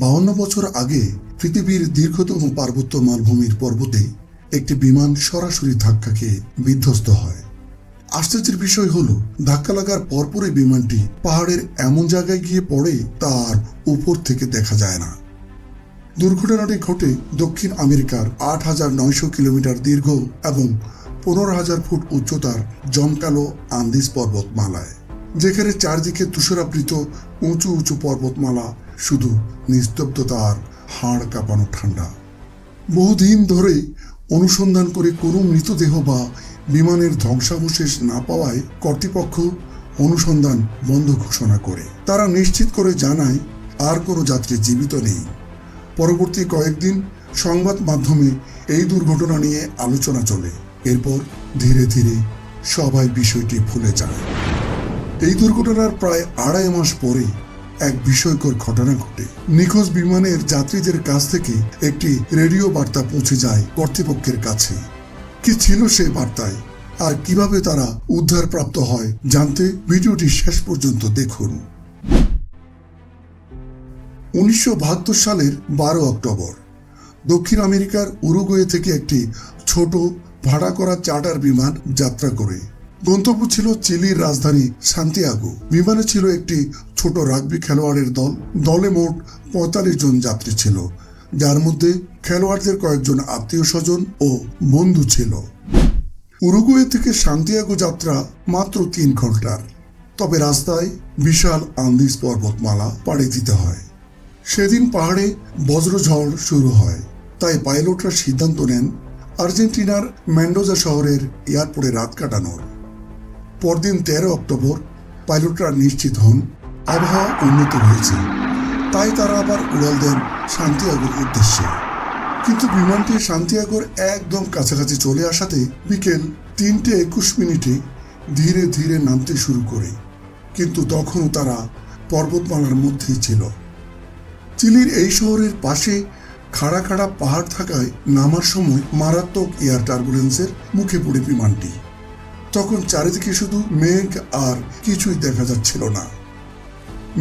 বাউন্ন বছর আগে পৃথিবীর দীর্ঘতম পার্বত্য মালভূমির পর্বতে একটি বিমান সরাসরি ধাক্কা খেয়ে বিধ্বস্ত হয়। আশ্চর্যের বিষয় হলো, ধাক্কা লাগার পরপরই বিমানটি পাহাড়ের এমন জায়গায় গিয়ে পড়ে তার উপর থেকে দেখা যায় না। দুর্ঘটনাটি ঘটে দক্ষিণ আমেরিকার আট হাজার নয়শো কিলোমিটার দীর্ঘ এবং পনেরো হাজার ফুট উচ্চতার জমকালো আন্দিজ পর্বতমালায়, যেখানে চারদিকে তুষারাবৃত উঁচু উঁচু পর্বতমালা শুধু নিস্তব্ধতার হাড় কাঁপানো ঠান্ডা। বহুদিন ধরে অনুসন্ধান করে কোনো মৃতদেহ বা বিমানের ধ্বংসাবশেষ না পাওয়ায় কর্তৃপক্ষ অনুসন্ধান বন্ধ ঘোষণা করে। তারা নিশ্চিত করে জানায়, আর কোনো যাত্রী জীবিত নেই। পরবর্তী কয়েকদিন সংবাদ মাধ্যমে এই দুর্ঘটনা নিয়ে আলোচনা চলে। এরপর ধীরে ধীরে সবাই বিষয়টি ভুলে যায়। এই দুর্ঘটনার প্রায় আড়াই মাস পরে এক বিস্ময়কর ঘটনা ঘটে। নিখোঁজ বিমানের যাত্রীদের কাছ থেকে একটি রেডিও বার্তা পৌঁছে যায় কর্তৃপক্ষের কাছে। কি ছিল সেই বার্তায়? আর কীভাবে তারা উদ্ধারপ্রাপ্ত হয় জানতে ভিডিওটি শেষ পর্যন্ত দেখুন। উনিশশো বাহাত্তর সালের বারো অক্টোবর, দক্ষিণ আমেরিকার উরুগুয়ে থেকে একটি ছোট ভাড়া করা চার্টার বিমান যাত্রা করে। গন্তব্য ছিল চিলির রাজধানী সান্তিয়াগো। বিমানে ছিল একটি ছোট রাগবি খেলোয়াড়ের দল। দলে মোট পঁয়তাল্লিশ জন যাত্রী ছিল। যার মধ্যে খেলোয়াড়দের কয়েকজন আত্মীয় স্বজন ও বন্ধু ছিল। উরুগুয়ে থেকে সান্তিয়াগো যাত্রা মাত্র তিন ঘণ্টার। তবে রাস্তায় বিশাল আন্দিজ পর্বতমালা পাড়ি দিতে হয়। সেদিন পাহাড়ে বজ্রঝড় শুরু হয়। তাই পাইলটরা সিদ্ধান্ত নেন আর্জেন্টিনার ম্যান্ডোজা শহরের এয়ারপোর্টে রাত কাটানোর। পরদিন তেরো অক্টোবর পাইলটরা নিশ্চিত হন, আবহাওয়া উন্নত হয়েছে। তাই তারা আবার উড়াল দেন শান্তিয়াগোর উদ্দেশ্যে। কিন্তু বিমানটি শান্তিয়াগোর একদম কাছাকাছি চলে আসাতে বিকেল তিনটে একুশ মিনিটে ধীরে ধীরে নামতে শুরু করে। কিন্তু তখনও তারা পর্বতমালার মধ্যেই ছিল। চিলির এই শহরের পাশে খাড়া খাড়া পাহাড় থাকায় নামার সময় মারাত্মক এয়ার টার্বুলেন্সের মুখে পড়ে বিমানটি। তখন চারিদিকে শুধু মেঘ আর কিছুই দেখা যাচ্ছিল না।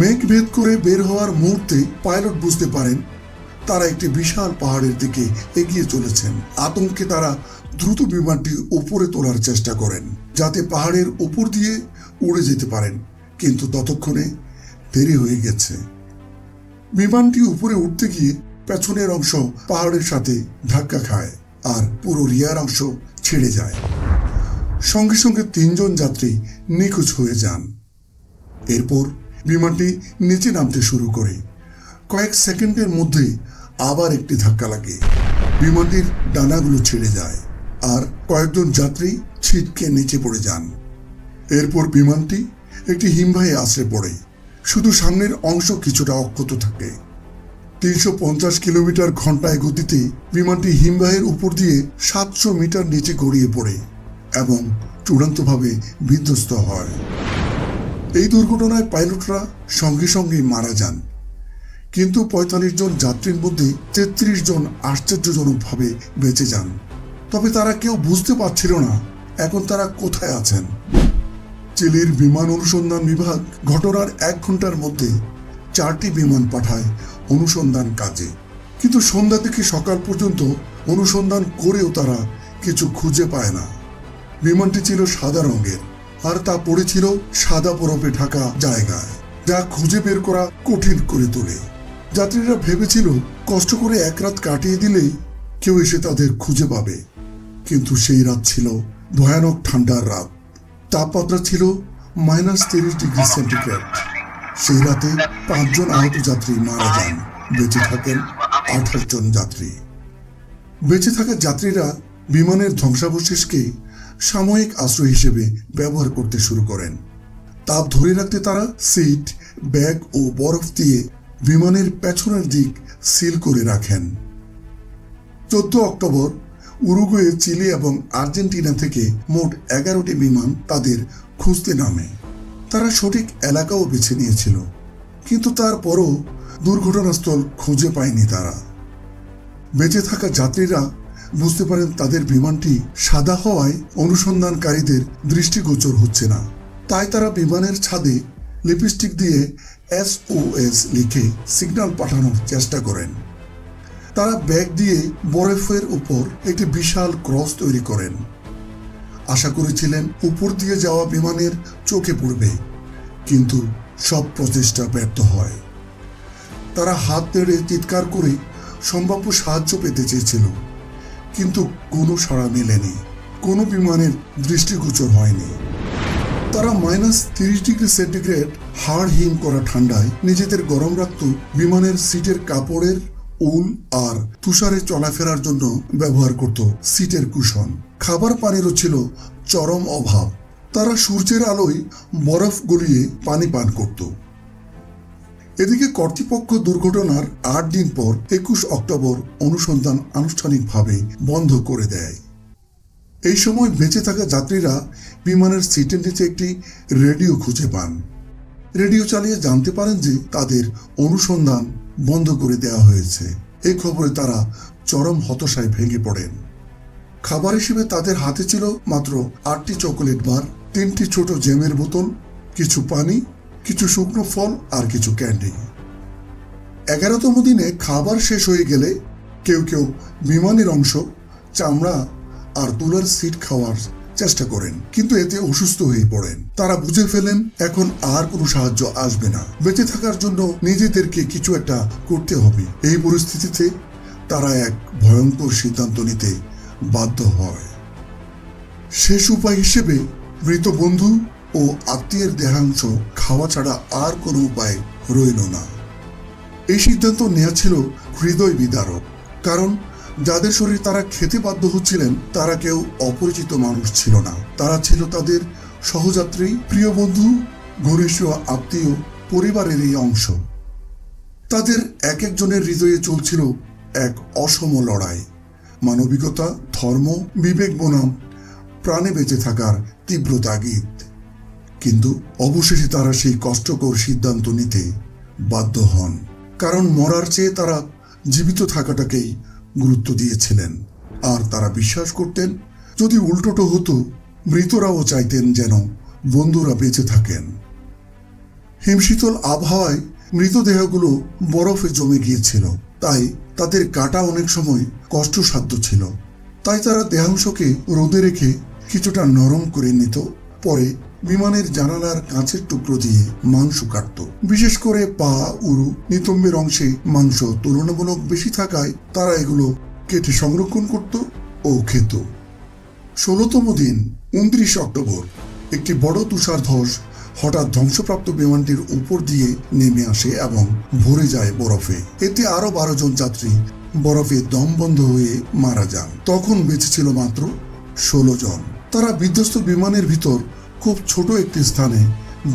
মেঘ ভেদ করে বের হওয়ার মুহূর্তে পাইলট বুঝতে পারেন, তারা একটি বিশাল পাহাড়ের দিকে এগিয়ে চলেছেন। আতঙ্কে তারা দ্রুত বিমানটি উপরে তোলার চেষ্টা করেন, যাতে পাহাড়ের উপর দিয়ে উড়ে যেতে পারেন, কিন্তু ততক্ষণে দেরি হয়ে গেছে। বিমানটি উপরে উঠতে গিয়ে পেছনের অংশ পাহাড়ের সাথে ধাক্কা খায় আর পুরো রিয়ার অংশ ছেড়ে যায়। সঙ্গে সঙ্গে তিনজন যাত্রী নিখোঁজ হয়ে যান। এরপর বিমানটি নিচে নামতে শুরু করে। কয়েক সেকেন্ডের মধ্যে আবার একটি ধাক্কা লাগে। বিমানটির ডানাগুলো ছেড়ে যায় আর কয়েকজন যাত্রী ছিটকে নিচে পড়ে যান। এরপর বিমানটি একটি হিমবাহে আশ্রে পড়ে। শুধু সামনের অংশ কিছুটা অক্ষত থাকে। তিনশো পঞ্চাশ কিলোমিটার ঘন্টায় গতিতে বিমানটি হিমবাহের উপর দিয়ে সাতশো মিটার নিচে গড়িয়ে পড়ে। এবং চূড়ান্তভাবে বিধ্বস্ত হয়। এই দুর্ঘটনায় পাইলটরা সঙ্গে সঙ্গে মারা যান। কিন্তু পঁয়তাল্লিশ জন যাত্রীর মধ্যে তেত্রিশ জন আশ্চর্যজনকভাবে বেঁচে যান। তবে তারা কেউ বুঝতে পারছিল না এখন তারা কোথায় আছেন। চিলির বিমান অনুসন্ধান বিভাগ ঘটনার এক ঘণ্টার মধ্যে চারটি বিমান পাঠায় অনুসন্ধান কাজে। কিন্তু সন্ধ্যা থেকে সকাল পর্যন্ত অনুসন্ধান করেও তারা কিছু খুঁজে পায় না। বিমানটি ছিল সাদা রঙের, আর তা পড়েছিল সাদা বরফে ঢাকা জায়গায়। যা খুঁজে বের করা কঠিন করে তোলে। যাত্রীরা ভেবেছিল কষ্ট করে এক রাত কাটিয়ে দিলেই কেউ এসে তাদের খুঁজে পাবে। কিন্তু সেই রাত ছিল ভয়ানক ঠান্ডার রাত। তাপমাত্রা ছিল মাইনাস তিরিশ ডিগ্রি সেন্টিগ্রেড। সেই রাতে পাঁচজন আহত যাত্রী মারা যান। বেঁচে থাকেন আঠাশ জন যাত্রী। বেঁচে থাকা যাত্রীরা বিমানের ধ্বংসাবশেষকে সাময়িক আশ্রয় হিসেবে ব্যবহার করতে শুরু করেন। তাপ ধরে রাখতে তারা সিট, ব্যাগ ও বরফ দিয়ে বিমানের পেছনের দিক সিল করে রাখেন। চোদ্দ অক্টোবর, উরুগুয়ে, চিলি এবং আর্জেন্টিনা থেকে মোট এগারোটি বিমান তাদের খুঁজতে নামে। তারা সঠিক এলাকাও বেছে নিয়েছিল, কিন্তু তারপরও দুর্ঘটনাস্থল খুঁজে পায়নি তারা। বেঁচে থাকা যাত্রীরা বুঝতে পারেন তাদের বিমানটি সাদা হওয়ায় অনুসন্ধানকারীদের দৃষ্টিগোচর হচ্ছে না। তাই তারা বিমানের ছাদে লিপস্টিক দিয়ে এসওএস লিখে সিগন্যাল পাঠানোর চেষ্টা করেন। তারা ব্যাগ দিয়ে বরফের উপর একটি বিশাল ক্রস তৈরি করেন। আশা করেছিলেন উপর দিয়ে যাওয়া বিমানের চোখে পড়বে, কিন্তু সব প্রচেষ্টা ব্যর্থ হয়। তারা হাত নেড়ে চিৎকার করে সম্ভাব্য সাহায্য পেতে চেয়েছিল। কিন্তু কোনো সাড়া মেলেনি। কোনো বিমানের দৃষ্টিগোচর হয়নি। তারা মাইনাস তিরিশ ডিগ্রি সেন্টিগ্রেড হাড় হিম করা ঠান্ডায় নিজেদের গরম রাখত বিমানের সিটের কাপড়ের উল আর তুষারে চলাফেরার জন্য ব্যবহার করত সিটের কুশন। খাবার পানিরও ছিল চরম অভাব। তারা সূর্যের আলোয় বরফ গলিয়ে পানি পান করত। এদিকে কর্তৃপক্ষ দুর্ঘটনার আট দিন পর একুশ অক্টোবর অনুসন্ধান আনুষ্ঠানিকভাবে বন্ধ করে দেয়। এই সময় বেঁচে থাকা যাত্রীরা বিমানের সিটের নিচে একটি রেডিও খুঁজে পান। রেডিও চালিয়ে জানতে পারেন যে তাদের অনুসন্ধান বন্ধ করে দেওয়া হয়েছে। এই খবরে তারা চরম হতাশায় ভেঙে পড়েন। খাবার হিসেবে তাদের হাতে ছিল মাত্র আটটি চকোলেট বার, তিনটি ছোট জ্যামের বোতল, কিছু পানি কিছু শুকনো ফল আর কিছু ক্যান্ডি। এগারোতম দিনে খাবার শেষ হয়ে গেলে কেউ কেউ বিমানের অংশ, চামড়া আর তুলার সিট খাওয়ার চেষ্টা করেন, কিন্তু এতে অসুস্থ হয়ে পড়েন। তারা বুঝে ফেলেন, এখন আর কোনো সাহায্য আসবে না। বেঁচে থাকার জন্য নিজেদেরকে কিছু একটা করতে হবে। এই পরিস্থিতিতে তারা এক ভয়ঙ্কর সিদ্ধান্ত নিতে বাধ্য হয়। শেষ উপায় হিসেবে মৃত বন্ধু ও আত্মীয়ের দেহাংশ খাওয়া ছাড়া আর কোনো উপায় রইল না। এই সিদ্ধান্ত নেওয়া ছিল হৃদয় বিদারক, কারণ যাদের শরীর তারা খেতে বাধ্য হচ্ছিলেন, তারা কেউ অপরিচিত মানুষ ছিল না। তারা ছিল তাদের সহযাত্রী, প্রিয় বন্ধু, ঘনিষ্ঠ আত্মীয় পরিবারেরই অংশ। তাদের এক একজনের হৃদয়ে চলছিল এক অসম লড়াই। মানবিকতা, ধর্ম, বিবেক বনাম, প্রাণে বেঁচে থাকার তীব্র তাগিদ। কিন্তু অবশেষে তারা সেই কষ্টকর সিদ্ধান্ত নিতে বাধ্য হন। কারণ মরার চেয়ে তারা জীবিত থাকাটাকেই গুরুত্ব দিয়েছিলেন। আর তারা বিশ্বাস করতেন, যদি উল্টোটো হতো, মৃতরাও চাইতেন যেন বন্ধুরা বেঁচে থাকেন। হিমশীতল আবহাওয়ায় মৃতদেহগুলো বরফে জমে গিয়েছিল। তাই তাদের কাটা অনেক সময় কষ্টসাধ্য ছিল। তাই তারা দেহাংশকে রোদে রেখে কিছুটা নরম করে নিত। পরে বিমানের জানালার কাঁচের টুকরো দিয়ে মাংস কাটত। বিশেষ করে পা, উরু, নিতম্বের অংশে মাংস তুলনামূলক বেশি থাকায় তারা এগুলো কেটে সংরক্ষণ করত ও খেত। ষোলোতম দিন, উনত্রিশ অক্টোবর, একটি বড় তুষার ধস হঠাৎ ধ্বংসপ্রাপ্ত বিমানটির উপর দিয়ে নেমে আসে এবং ভরে যায় বরফে। এতে আরও বারো জন যাত্রী বরফে দম বন্ধ হয়ে মারা যান। তখন বেঁচে ছিল মাত্র ষোলো জন। তারা বিধ্বস্ত বিমানের ভিতর খুব ছোট একটি স্থানে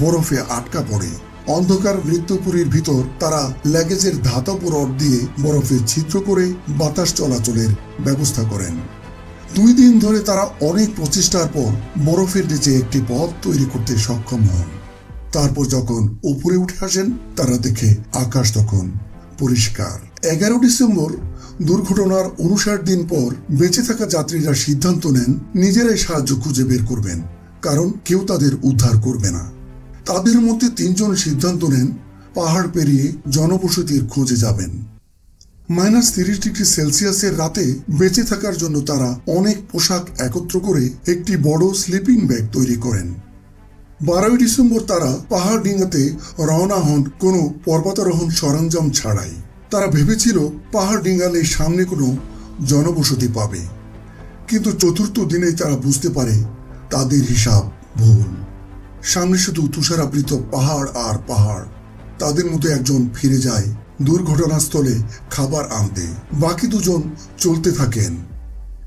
বরফে আটকা পড়ে। অন্ধকার মৃত্যুপুরীর ভিতর তারা ল্যাগেজের ধাতব রড দিয়ে বরফে ছিদ্র করে বাতাস চলাচলের ব্যবস্থা করেন। দুই দিন ধরে তারা অনেক প্রচেষ্টার পর বরফের নিচে একটি পথ তৈরি করতে সক্ষম হন। তারপর যখন উপরে উঠে আসেন, তারা দেখে আকাশ তখন পরিষ্কার। এগারো ডিসেম্বর দুর্ঘটনার উনষাট দিন পর বেঁচে থাকা যাত্রীরা সিদ্ধান্ত নেন, নিজেরাই সাহায্য খুঁজে বের করবেন। কারণ কেউ তাদের উদ্ধার করবে না। তাদের মধ্যে তিনজন সিদ্ধান্ত নেন, পাহাড় পেরিয়ে জনবসতির খোঁজে যাবেন। মাইনাস তিরিশ ডিগ্রি সেলসিয়াসের রাতে বেঁচে থাকার জন্য তারা অনেক পোশাক একত্র করে একটি বড় স্লিপিং ব্যাগ তৈরি করেন। বারোই ডিসেম্বর তারা পাহাড় ডিঙাতে রওনা হন কোনো পর্বতারোহণ সরঞ্জাম ছাড়াই। তারা ভেবেছিল পাহাড় ডিঙ্গালে সামনে কোনো জনবসতি পাবে। কিন্তু চতুর্থ দিনেই তারা বুঝতে পারে তাদের হিসাব ভুল। সামনে শুধু তুষারাবৃত পাহাড় আর পাহাড়। তাদের মধ্যে একজন ফিরে যায় দুর্ঘটনাস্থলে খাবার আনতে। বাকি দুজন চলতে থাকেন।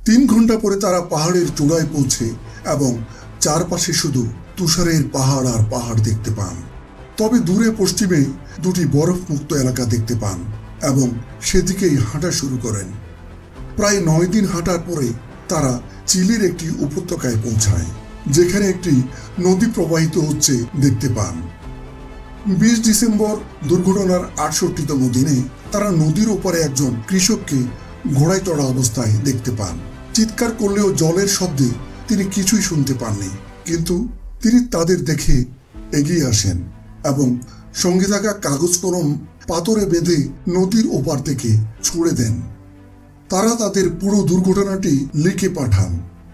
তিন ঘণ্টা পরে তারা পাহাড়ের চূড়ায় পৌঁছে এবং চারপাশে শুধু তুষারের পাহাড় আর পাহাড় দেখতে পান। তবে দূরে পশ্চিমে দুটি বরফমুক্ত এলাকা দেখতে পান এবং সেদিকেই হাঁটা শুরু করেন। প্রায় নয় দিন হাঁটার পরে তারা চিলির একটি উপত্যকায় পৌঁছায়, যেখানে একটি নদী প্রবাহিত হচ্ছে দেখতে পান। বিশ ডিসেম্বর দুর্ঘটনার আটষট্টিতম দিনে তারা নদীর ওপারে একজন কৃষককে ঘোড়ায় চড়া অবস্থায় দেখতে পান। চিৎকার করলেও জলের শব্দে তিনি কিছুই শুনতে পাননি, কিন্তু তিনি তাদের দেখে এগিয়ে আসেন এবং সঙ্গে থাকা কাগজ কলম পাথরে বেঁধে নদীর ওপার থেকে ছুঁড়ে দেন। তারা তাদের পুরো দুর্ঘটনাটি লিখে পাঠান।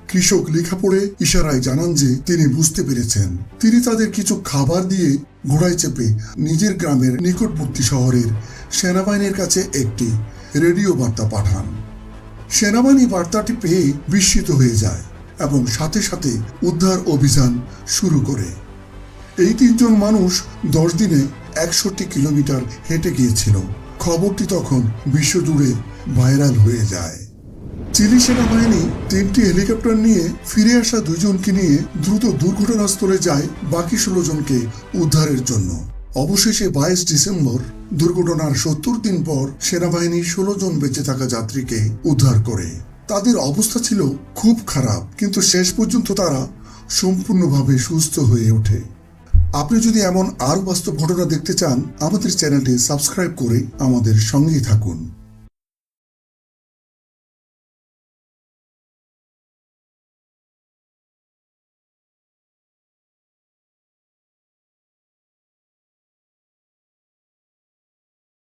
কৃষক লেখা পড়ে ইশারায় জানান যে তিনি বুঝতে পেরেছেন। তিনি তাদের কিছু খাবার দিয়ে ঘোড়ায় চেপে নিজের গ্রামের নিকটবর্তী শহরের সেনাবাহিনীর কাছে একটি রেডিও বার্তা পাঠান। সেনাবাহিনী বার্তাটি পেয়ে বিস্মিত হয়ে যায় এবং সাথে সাথে উদ্ধার অভিযান শুরু করে। এই তিনজন মানুষ দশ দিনে একষট্টি কিলোমিটার হেঁটে গিয়েছিল। খবরটি তখন বিশ্বজুড়ে ভাইরাল হয়ে যায়। চিলি সেনাবাহিনী তিনটি হেলিকপ্টার নিয়ে ফিরে আসা দুজনকে নিয়ে দ্রুত দুর্ঘটনাস্থলে যায় বাকি ষোলো জনকে উদ্ধারের জন্য। অবশেষে বাইশ ডিসেম্বর, দুর্ঘটনার সত্তর দিন পর সেনাবাহিনী ষোলো জন বেঁচে থাকা যাত্রীকে উদ্ধার করে। তাদের অবস্থা ছিল খুব খারাপ, কিন্তু শেষ পর্যন্ত তারা সম্পূর্ণভাবে সুস্থ হয়ে ওঠে। আপনি যদি এমন আরও বাস্তব ঘটনা দেখতে চান, আমাদের চ্যানেলটি সাবস্ক্রাইব করে আমাদের সঙ্গেই থাকুন।